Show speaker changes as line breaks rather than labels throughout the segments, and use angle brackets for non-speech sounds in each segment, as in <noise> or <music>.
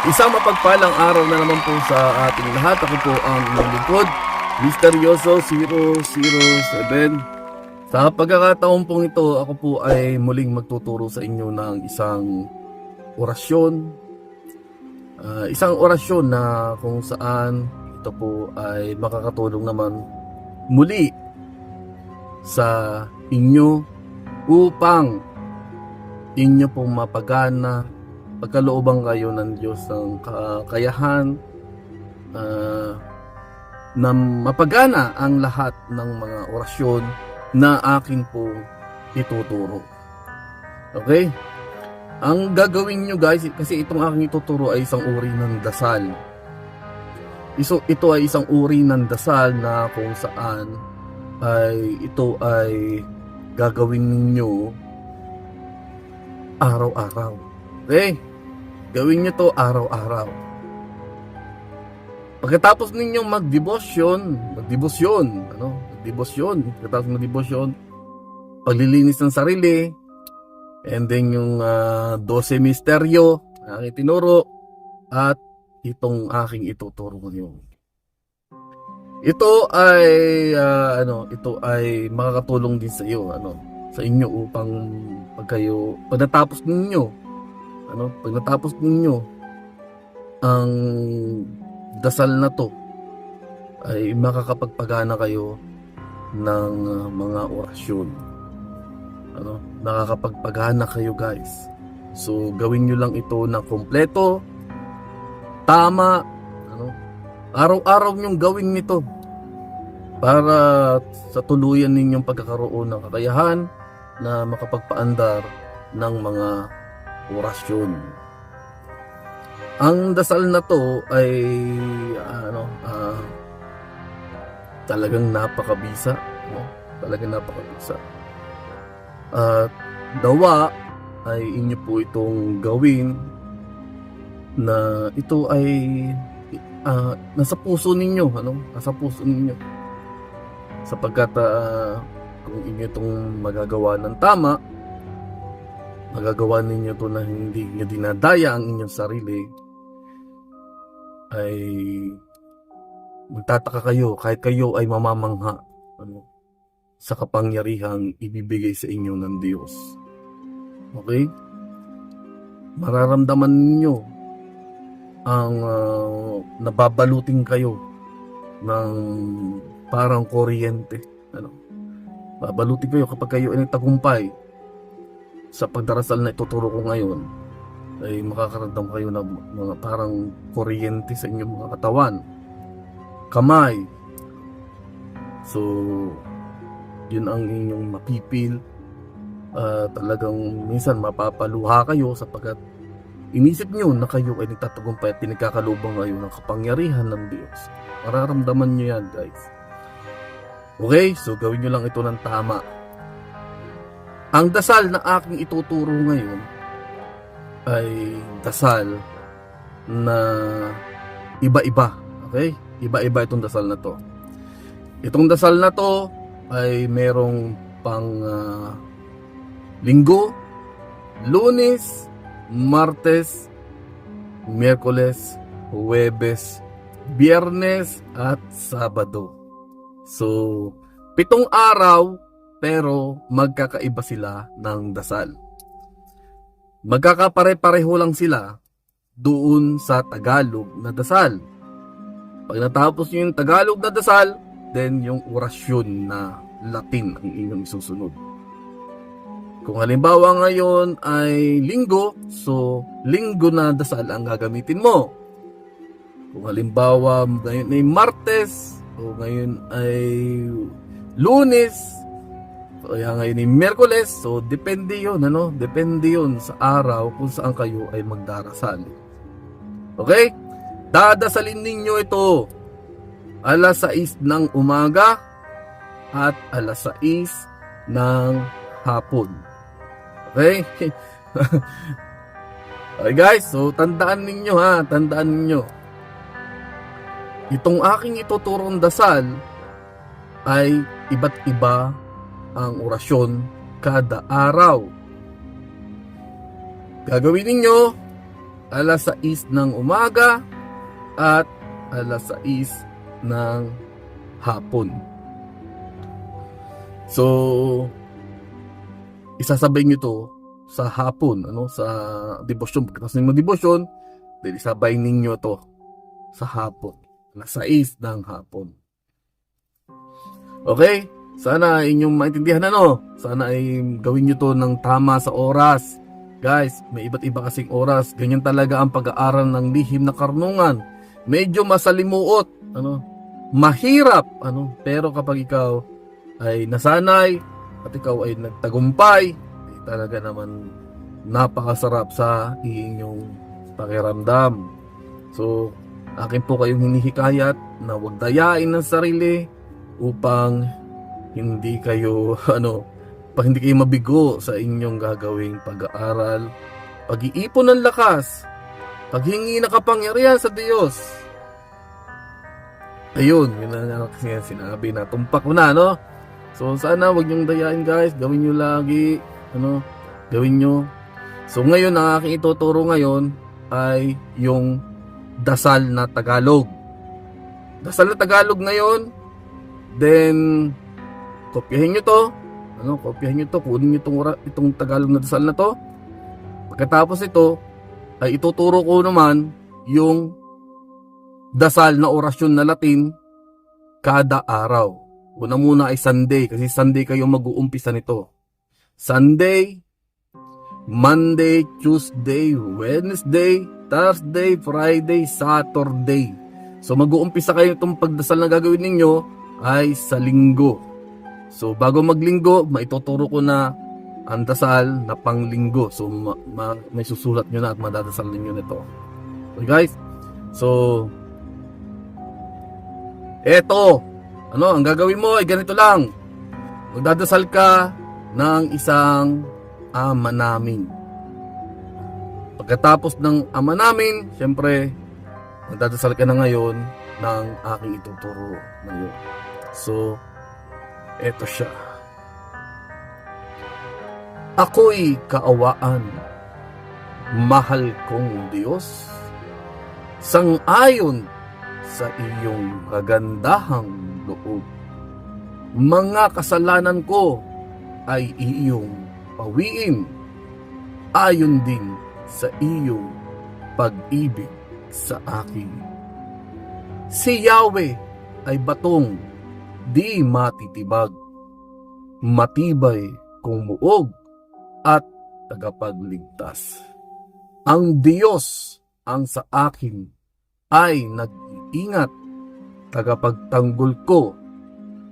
Isang mapagpalang araw na naman po sa ating lahat. Ako po ang lingkod, Misteryoso 007. Sa pagkakataon pong ito, ako po ay muling magtuturo sa inyo ng isang orasyon. Ah, isang orasyon na kung saan ito po ay makakatulong naman muli sa inyo upang inyo pong mapagana pagkalooban kayo ng Diyos ng kakayahan ah, na mapagana ang lahat ng mga orasyon na akin po ituturo. Okay? Ang gagawin nyo guys, kasi itong aking ituturo ay isang uri ng dasal. Iso, ito ay isang uri ng dasal na kung saan ay ito ay gagawin ninyo araw-araw. Okay? Gawin nyo to araw-araw. Pagkatapos ninyong magdebosyon, magdebosyon, ano? Magdebosyon, pagkatapos magdebosyon, paglilinis ng sarili, and then yung ah, 12 misteryo, na aking tinuro, at itong aking ituturo ngayon. Ito ay ah, ano, ito ay makakatulong din sa iyo, ano, sa inyo upang pag kayo pag natapos ninyo, ano, pag natapos ninyo ang dasal na to ay makakapagpagana kayo ng ah, mga orasyon. Ano, nakakapagpagana kayo guys. So gawin nyo lang ito na kompleto, tama, ano, araw-araw nyong gawin nito para sa tuluyan ninyong pagkakaroon ng kakayahan na makapagpaandar ng mga orasyon. Ang dasal na to ay ano ah, talagang napakabisa, no? Talagang napakabisa. At dawa ay inyo po itong gawin na ito ay ah, nasa puso ninyo, ano? Nasa puso ninyo. Sapagkat ah, kung inyo itong magagawa ng tama, magagawa ninyo to na hindi nyo dinadaya ang inyong sarili, ay magtataka kayo kahit kayo ay mamamangha ano, sa kapangyarihang ibibigay sa inyo ng Diyos. Okay? Mararamdaman ninyo ang ah, nababalutin kayo ng parang kuryente. Ano? Babalutin kayo kapag kayo ay nagtagumpay sa pagdarasal na ituturo ko ngayon ay makakaramdam kayo ng mga parang kuryente sa inyong mga katawan. Kamay. So, yun ang inyong mapipil. Ah, talagang minsan mapapaluha kayo sapagkat inisip nyo na kayo ay nagtatagumpay at pinagkakalubang kayo ng kapangyarihan ng Diyos. Mararamdaman nyo yan guys. Okay, so gawin nyo lang ito ng tama. Ang dasal na aking ituturo ngayon ay dasal na iba-iba. Okay? Iba-iba itong dasal na to. Itong dasal na to ay merong pang ah, linggo, lunes, martes, miyerkules, huwebes, biyernes, at sabado. So, pitong araw pero magkakaiba sila ng dasal. Magkakapare-pareho lang sila doon sa Tagalog na dasal. Pag natapos nyo yung Tagalog na dasal, then yung orasyon na Latin ang inyong isusunod. Kung halimbawa ngayon ay linggo, so linggo na dasal ang gagamitin mo. Kung halimbawa ngayon ay Martes, o ngayon ay Lunes, yan ngayon ay Merkules, so depende yon ano? Depende yon sa araw kung saan kayo ay magdarasal. Okay? Dadasalin ninyo ito alas 6 ng umaga at alas 6 ng hapon. Okay? <laughs> okay guys, so tandaan ninyo ha, tandaan ninyo. Itong aking ituturong dasal ay iba't iba ang orasyon kada araw. Gagawin ninyo alas 6 ng umaga at alas 6 ng hapon. So, isasabay nyo to sa hapon, ano, sa devotion. Pagkatapos ng devotion, then isabay ninyo to sa hapon. Alas 6 ng hapon. Okay? Sana inyong maintindihan ano. Sana ay gawin nyo to ng tama sa oras. Guys, may iba't iba kasing oras. Ganyan talaga ang pag-aaral ng lihim na karnungan. Medyo masalimuot, ano, mahirap, ano, pero kapag ikaw ay nasanay at ikaw ay nagtagumpay, ay talaga naman napakasarap sa inyong pakiramdam. So, akin po kayong hinihikayat na huwag dayain ng sarili upang hindi kayo <laughs> ano pag hindi kayo mabigo sa inyong gagawing pag-aaral, pag-iipon ng lakas, paghingi na kapangyarihan sa Diyos. Ayun, yun na kasi sinabi na tumpak na, no? So sana wag niyong dayain guys, gawin niyo lagi, ano, gawin niyo. So ngayon ang aking ituturo ngayon ay yung dasal na Tagalog. Dasal na Tagalog ngayon, then kopyahin nyo to. Ano, kopyahin nyo to. Kunin nyo itong, itong Tagalog na dasal na to. Pagkatapos ito, ay ituturo ko naman yung dasal na orasyon na Latin kada araw. Una muna ay Sunday kasi Sunday kayo mag-uumpisa nito. Sunday, Monday, Tuesday, Wednesday, Thursday, Friday, Saturday. So mag-uumpisa kayo itong pagdasal na gagawin ninyo ay sa linggo. So bago maglinggo, maituturo ko na ang dasal na panglinggo. So ma- ma- may susulat nyo na at madadasal ninyo nito. So guys, so eto, ano, ang gagawin mo ay ganito lang. Magdadasal ka ng isang ama namin. Pagkatapos ng ama namin, syempre, magdadasal ka na ngayon ng aking ituturo ngayon. So, eto siya. Ako'y kaawaan, mahal kong Diyos, sangayon sa iyong kagandahang loob. Mga kasalanan ko ay iyong pawiin, ayon din sa iyong pag-ibig sa akin. Si Yahweh ay batong di matitibag, matibay kung muog at tagapagligtas. Ang Diyos ang sa akin ay nag-iingat, tagapagtanggol ko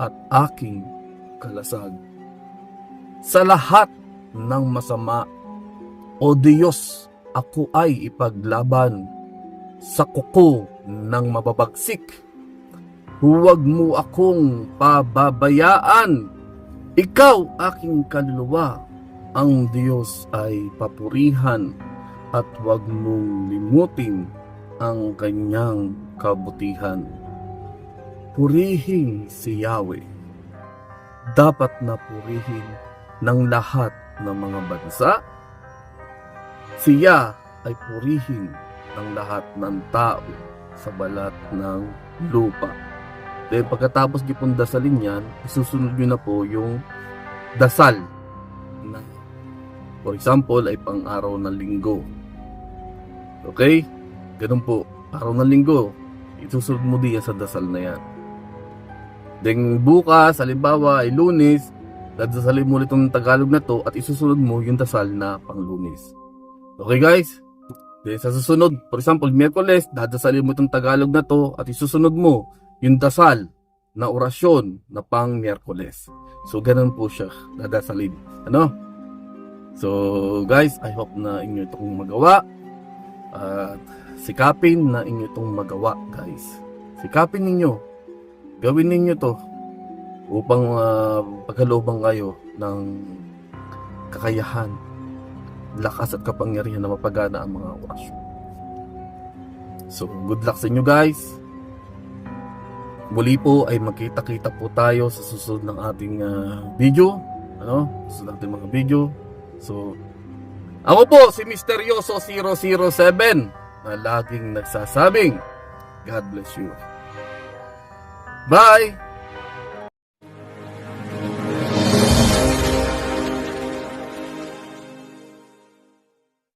at aking kalasag. Sa lahat ng masama, O Diyos, ako ay ipaglaban sa kuko ng mababagsik. Huwag mo akong pababayaan. Ikaw aking kaluluwa. Ang Diyos ay papurihan at huwag mong limutin ang kanyang kabutihan. Purihin si Yahweh. Dapat na purihin ng lahat ng mga bansa. Siya ay purihin ng lahat ng tao sa balat ng lupa. Then pagkatapos niyo pong dasalin yan, isusunod nyo na po yung dasal na for example ay pang araw ng linggo. Okay? Ganun po. Araw ng linggo. Isusunod mo diyan sa dasal na yan. Then bukas, halimbawa ay lunes, dadasalin mo ulit yung Tagalog na to at isusunod mo yung dasal na pang lunes. Okay guys? Then sa susunod, for example, Miyerkules, dadasalin mo itong Tagalog na to at isusunod mo yung dasal na orasyon na pang Miyerkules. So ganun po siya dadasalin. Ano? So guys, I hope na inyo itong magawa. At sikapin na inyo itong magawa guys. Sikapin ninyo. Gawin ninyo to upang uh, pagkalooban kayo ng kakayahan, lakas at kapangyarihan na mapagana ang mga orasyon. So, good luck sa inyo guys muli po ay magkita-kita po tayo sa susunod ng ating uh, video. Ano? Susunod natin mga video. So, ako po si Misteryoso 007 na laging nagsasabing God bless you. Bye!